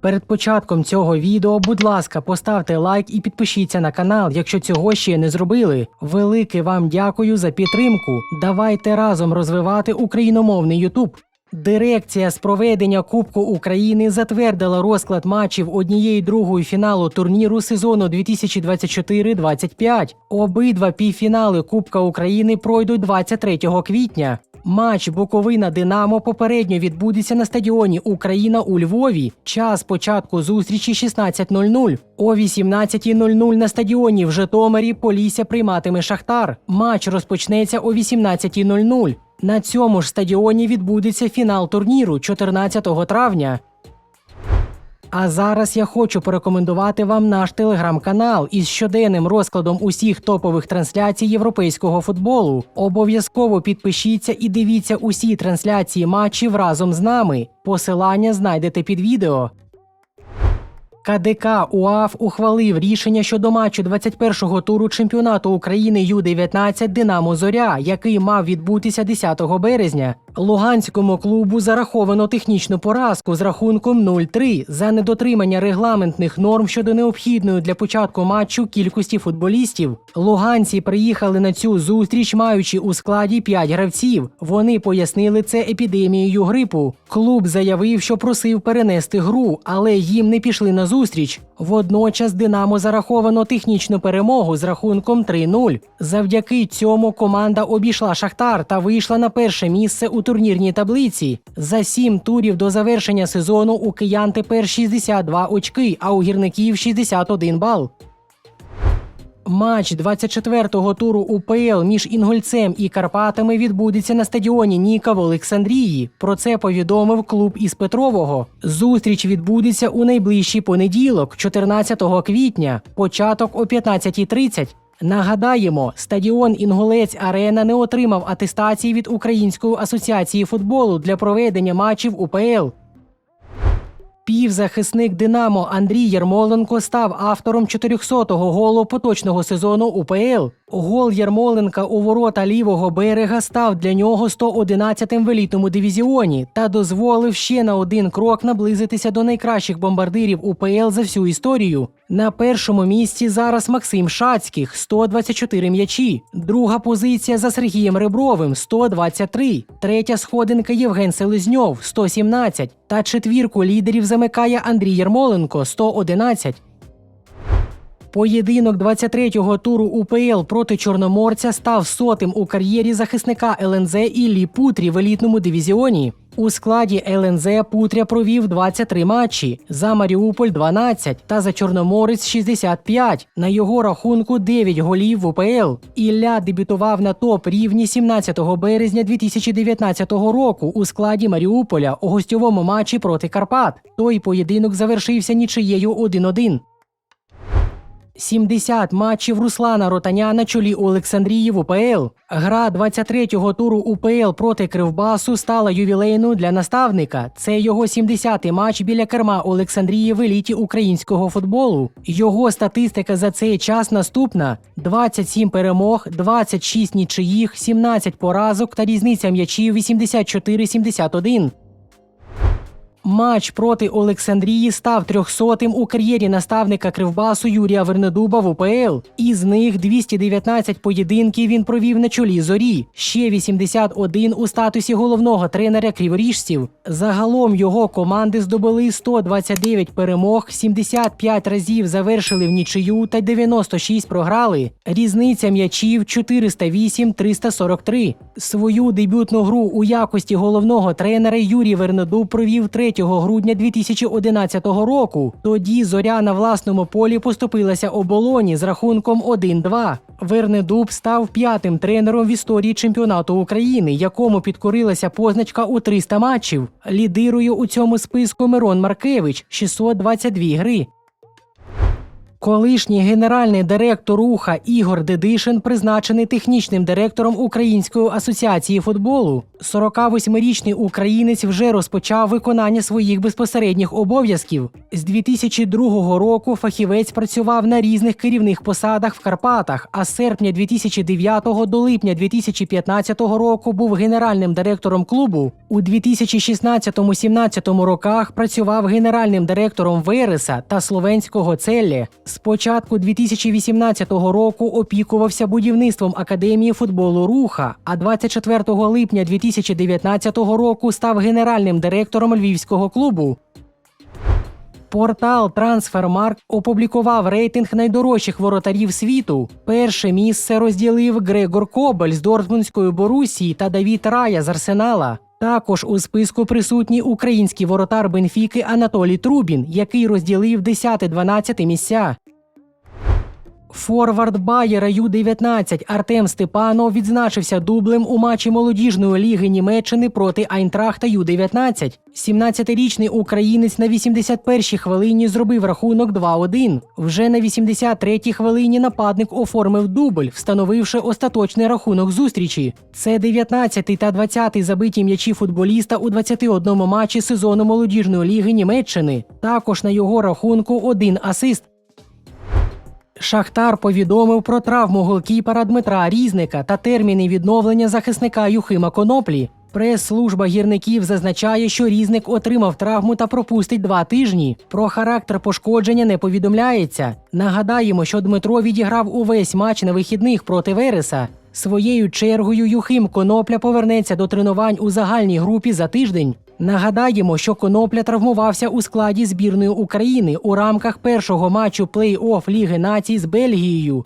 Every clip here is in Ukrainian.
Перед початком цього відео, будь ласка, поставте лайк і підпишіться на канал, якщо цього ще не зробили. Велике вам дякую за підтримку. Давайте разом розвивати україномовний Ютуб. Дирекція з проведення Кубку України затвердила розклад матчів однієї другої фіналу турніру сезону 2024-25. Обидва півфінали Кубка України пройдуть 23 квітня. Матч Буковина Динамо попередньо відбудеться на стадіоні Україна у Львові. Час початку зустрічі 16.00. О 18.00 на стадіоні в Житомирі Полісся прийматиме Шахтар. Матч розпочнеться о 18.00. На цьому ж стадіоні відбудеться фінал турніру 14 травня. А зараз я хочу порекомендувати вам наш телеграм-канал із щоденним розкладом усіх топових трансляцій європейського футболу. Обов'язково підпишіться і дивіться усі трансляції матчів разом з нами. Посилання знайдете під відео. КДК УАФ ухвалив рішення щодо матчу 21-го туру чемпіонату України Ю-19 Динамо Зоря, який мав відбутися 10 березня. Луганському клубу зараховано технічну поразку з рахунком 0-3 за недотримання регламентних норм щодо необхідної для початку матчу кількості футболістів. Луганці приїхали на цю зустріч, маючи у складі 5 гравців. Вони пояснили це епідемією грипу. Клуб заявив, що просив перенести гру, але їм не пішли на зустріч. Водночас Динамо зараховано технічну перемогу з рахунком 3-0. Завдяки цьому команда обійшла Шахтар та вийшла на перше місце у турнірній таблиці. За сім турів до завершення сезону у киян тепер 62 очки, а у гірників 61 бал. Матч 24-го туру УПЛ між Інгульцем і Карпатами відбудеться на стадіоні Ніка в Олександрії. Про це повідомив клуб із Петрового. Зустріч відбудеться у найближчий понеділок, 14 квітня, початок о 15.30. Нагадаємо, стадіон Інгулець Арена не отримав атестації від Української асоціації футболу для проведення матчів УПЛ. Півзахисник Динамо Андрій Єрмоленко став автором 400-го голу поточного сезону УПЛ. Гол Єрмоленка у ворота лівого берега став для нього 111-тим в елітному дивізіоні та дозволив ще на один крок наблизитися до найкращих бомбардирів УПЛ за всю історію. На першому місці зараз Максим Шацьких 124 м'ячі. Друга позиція за Сергієм Ребровим 123. Третя сходинка Євген Селезньов 117. Та четвірку лідерів замикає Андрій Єрмоленко 111. Поєдинок 23-го туру УПЛ проти Чорноморця став сотим у кар'єрі захисника ЛНЗ Іллі Путрі в елітному дивізіоні. У складі ЛНЗ Путря провів 23 матчі, за Маріуполь 12 та за Чорноморець 65. На його рахунку 9 голів в УПЛ. Ілля дебютував на топ рівні 17 березня 2019 року у складі Маріуполя у гостьовому матчі проти Карпат. Той поєдинок завершився нічиєю 1-1. 70 матчів Руслана Ротаня на чолі Олександрії в УПЛ. Гра 23-го туру УПЛ проти Кривбасу стала ювілейною для наставника. Це його 70-й матч біля керма Олександрії в еліті українського футболу. Його статистика за цей час наступна: 27 перемог, 26 нічиїх, 17 поразок та різниця м'ячів 84-71. Матч проти Олександрії став 300-тим у кар'єрі наставника Кривбасу Юрія Вернедуба в УПЛ. Із них 219 поєдинків він провів на чолі зорі, ще 81 у статусі головного тренера криворіжців. Загалом його команди здобули 129 перемог, 75 разів завершили в нічию та 96 програли. Різниця м'ячів 408-343. Свою дебютну гру у якості головного тренера Юрій Вернедуб провів 3 грудня 2011 року. Тоді зоря на власному полі поступилася оболоні з рахунком 1-2. Вернедуб став п'ятим тренером в історії чемпіонату України, якому підкорилася позначка у 300 матчів. Лідирує у цьому списку Мирон Маркевич 622 гри. Колишній генеральний директор руха Ігор Дедишин призначений технічним директором Української асоціації футболу. 48-річний українець вже розпочав виконання своїх безпосередніх обов'язків. З 2002 року фахівець працював на різних керівних посадах в Карпатах, а з серпня 2009 до липня 2015 року був генеральним директором клубу. У 2016-17 роках працював генеральним директором Вереса та словенського Целлі. З початку 2018 року опікувався будівництвом академії футболу Руха. А 24 липня 2019 року став генеральним директором львівського клубу. Портал Трансфермарк опублікував рейтинг найдорожчих воротарів світу. Перше місце розділив Грегор Кобель з Дортмундської Борусії та Давід Рая з Арсенала. Також у списку присутній український воротар Бенфіки Анатолій Трубін, який розділив 10-12 місця. Форвард Байера Ю-19 Артем Степанов відзначився дублем у матчі молодіжної ліги Німеччини проти Айнтрахта Ю-19. 17-річний українець на 81-й хвилині зробив рахунок 2-1. Вже на 83-й хвилині нападник оформив дубль, встановивши остаточний рахунок зустрічі. Це 19-й та 20-й забиті м'ячі футболіста у 21 матчі сезону молодіжної ліги Німеччини. Також на його рахунку один асист. Шахтар повідомив про травму голкіпера Дмитра Різника та терміни відновлення захисника Юхима Коноплі. Прес-служба гірників зазначає, що різник отримав травму та пропустить два тижні. Про характер пошкодження не повідомляється. Нагадаємо, що Дмитро відіграв увесь матч на вихідних проти Вереса. Своєю чергою Юхим Конопля повернеться до тренувань у загальній групі за тиждень. Нагадаємо, що Конопля травмувався у складі збірної України у рамках першого матчу плей-офф Ліги націй з Бельгією.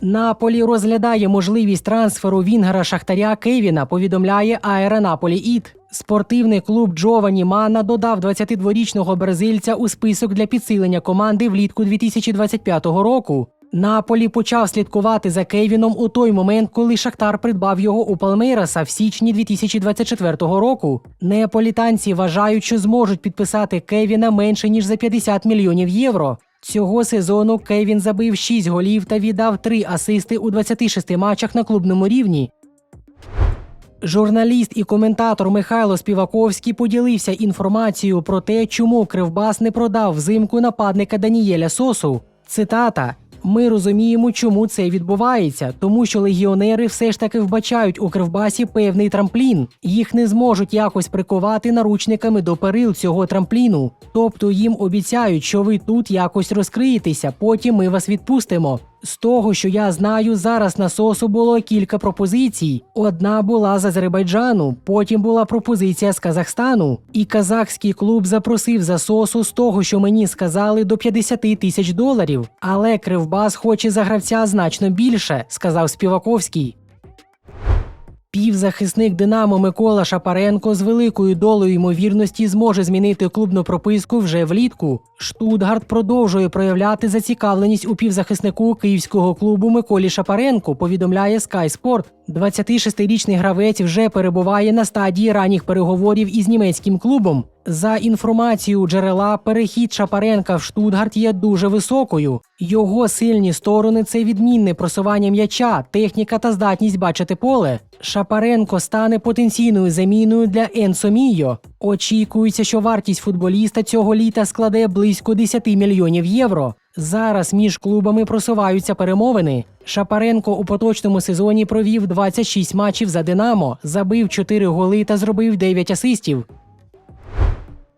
Наполі розглядає можливість трансферу Вінгера Шахтаря Кевіна, повідомляє Аера Наполі Іт. Спортивний клуб Джовані Мана додав 22-річного бразильця у список для підсилення команди влітку 2025 року. Наполі почав слідкувати за Кевіном у той момент, коли Шахтар придбав його у Палмейраса в січні 2024 року. Неаполітанці вважають, що зможуть підписати Кевіна менше ніж за 50 мільйонів євро. Цього сезону Кевін забив 6 голів та віддав 3 асисти у 26 матчах на клубному рівні. Журналіст і коментатор Михайло Співаковський поділився інформацією про те, чому Кривбас не продав взимку нападника Данієля Сосу. Цитата. Ми розуміємо, чому це відбувається, тому що легіонери все ж таки вбачають у кривбасі певний трамплін. Їх не зможуть якось прикувати наручниками до перил цього трампліну. Тобто їм обіцяють, що ви тут якось розкриєтеся, потім ми вас відпустимо. З того, що я знаю, зараз на сосу було кілька пропозицій. Одна була з Азербайджану, потім була пропозиція з Казахстану. І казахський клуб запросив за сосу з того, що мені сказали, до 50 тисяч доларів. Але Кривбас хоче за гравця значно більше, сказав Співаковський. Півзахисник Динамо Микола Шапаренко з великою долею ймовірності зможе змінити клубну прописку вже влітку. Штутгарт продовжує проявляти зацікавленість у півзахиснику київського клубу Миколі Шапаренко. Повідомляє Sky Sport. 26-річний гравець вже перебуває на стадії ранніх переговорів із німецьким клубом. За інформацією джерела, перехід Шапаренка в Штутгарт є дуже високою. Його сильні сторони це відмінне просування м'яча, техніка та здатність бачити поле. Шапаренко стане потенційною заміною для Енсо Мійо. Очікується, що вартість футболіста цього літа складе близько 10 мільйонів євро. Зараз між клубами просуваються перемовини. Шапаренко у поточному сезоні провів 26 матчів за Динамо, забив 4 голи та зробив 9 асистів.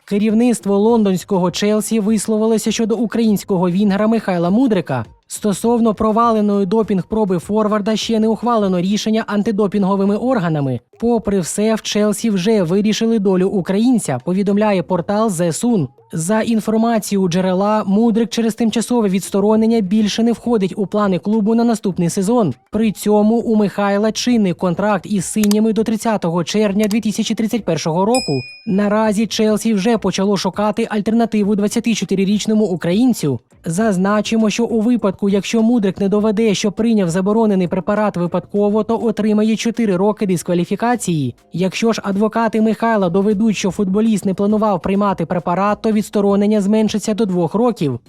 Керівництво лондонського Челсі висловилося щодо українського вінгера Михайла Мудрика. Стосовно проваленої допінг-проби Форварда ще не ухвалено рішення антидопінговими органами. Попри все, в Челсі вже вирішили долю українця, повідомляє портал The Sun. За інформацією джерела, Мудрик через тимчасове відсторонення більше не входить у плани клубу на наступний сезон. При цьому у Михайла чинний контракт із синіми до 30 червня 2031 року. Наразі Челсі вже почало шукати альтернативу 24-річному українцю. Зазначимо, що у випадку, якщо Мудрик не доведе, що прийняв заборонений препарат випадково, то отримає 4 роки дискваліфікації. Якщо ж адвокати Михайла доведуть, що футболіст не планував приймати препарат, то відсторонення зменшиться до двох років.